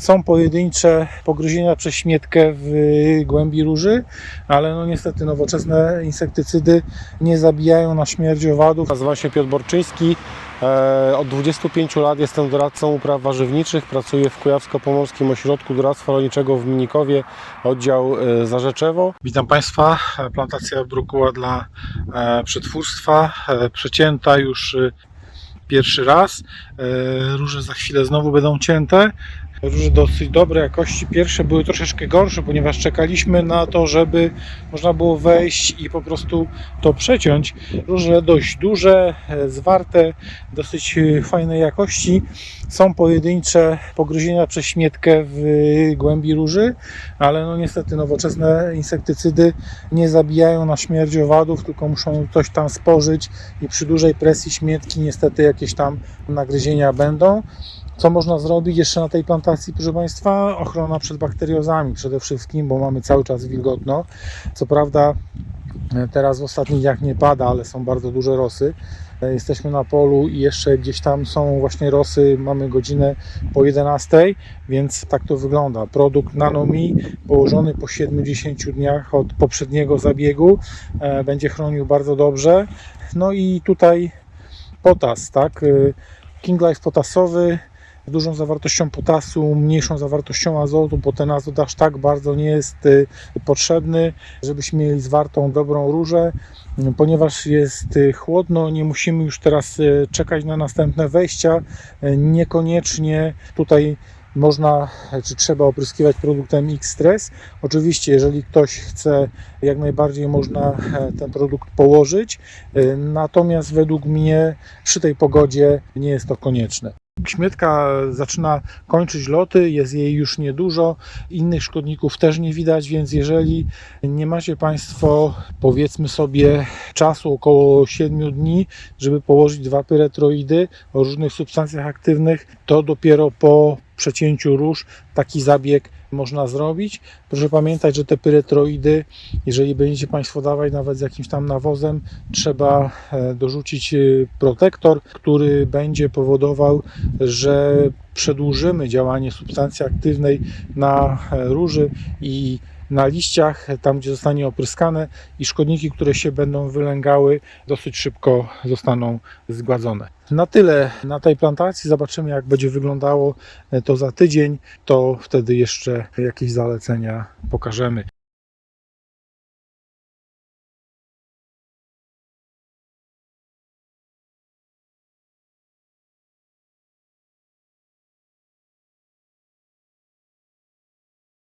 Są pojedyncze pogryzienia przez śmietkę w głębi róży, ale no niestety nowoczesne insektycydy nie zabijają na śmierć owadów. Nazywam się Piotr Borczyński. E, Od 25 lat jestem doradcą upraw warzywniczych. Pracuję w Kujawsko-Pomorskim Ośrodku Doradztwa Rolniczego w Mnikowie, oddział e, Zarzeczewo. Witam Państwa. Plantacja brukuła dla e, przetwórstwa, e, przecięta już e, pierwszy raz. E, Róże za chwilę znowu będą cięte. Róże dosyć dobrej jakości. Pierwsze były troszeczkę gorsze, ponieważ czekaliśmy na to, żeby można było wejść i po prostu to przeciąć. Róże dość duże, e, zwarte, dosyć e, fajnej jakości. Są pojedyncze pogryzienia przez śmietkę w głębi róży, ale no niestety nowoczesne insektycydy nie zabijają na śmierć owadów, tylko muszą coś tam spożyć i przy dużej presji śmietki niestety jakieś tam nagryzienia będą. Co można zrobić jeszcze na tej plantacji, proszę Państwa? Ochrona przed bakteriozami przede wszystkim, bo mamy cały czas wilgotno. Co prawda e, teraz w ostatnich dniach nie pada, ale są bardzo duże rosy. E, Jesteśmy na polu i jeszcze gdzieś tam są właśnie rosy, mamy godzinę po 11, więc tak to wygląda. Produkt Nanomi położony po 70 dniach od poprzedniego zabiegu e, będzie chronił bardzo dobrze. No i tutaj potas, tak? King Life potasowy dużą zawartością potasu, mniejszą zawartością azotu, bo ten azot aż tak bardzo nie jest y, potrzebny, żebyśmy mieli zwartą, dobrą różę. Ponieważ jest y, chłodno, nie musimy już teraz y, czekać na następne wejścia. Niekoniecznie tutaj można czy trzeba opryskiwać produktem X-Stress. Oczywiście, jeżeli ktoś chce, jak najbardziej można e, ten produkt położyć. Natomiast według mnie przy tej pogodzie nie jest to konieczne. Śmietka zaczyna kończyć loty, jest jej już niedużo, innych szkodników też nie widać, więc jeżeli nie macie Państwo, powiedzmy sobie, czasu około 7 dni, żeby położyć dwa pyretroidy o różnych substancjach aktywnych, to dopiero po przecięciu róż taki zabieg można zrobić. Proszę pamiętać, że te pyretroidy, jeżeli będziecie Państwo dawać nawet z jakimś tam nawozem, trzeba e, dorzucić e, protektor, który będzie powodował, że przedłużymy działanie substancji aktywnej na e, róży i na liściach, tam gdzie zostanie opryskane i szkodniki, które się będą wylęgały, dosyć szybko zostaną zgładzone. Na tyle na tej plantacji. Zobaczymy, jak będzie wyglądało to za tydzień. To wtedy jeszcze jakieś zalecenia pokażemy.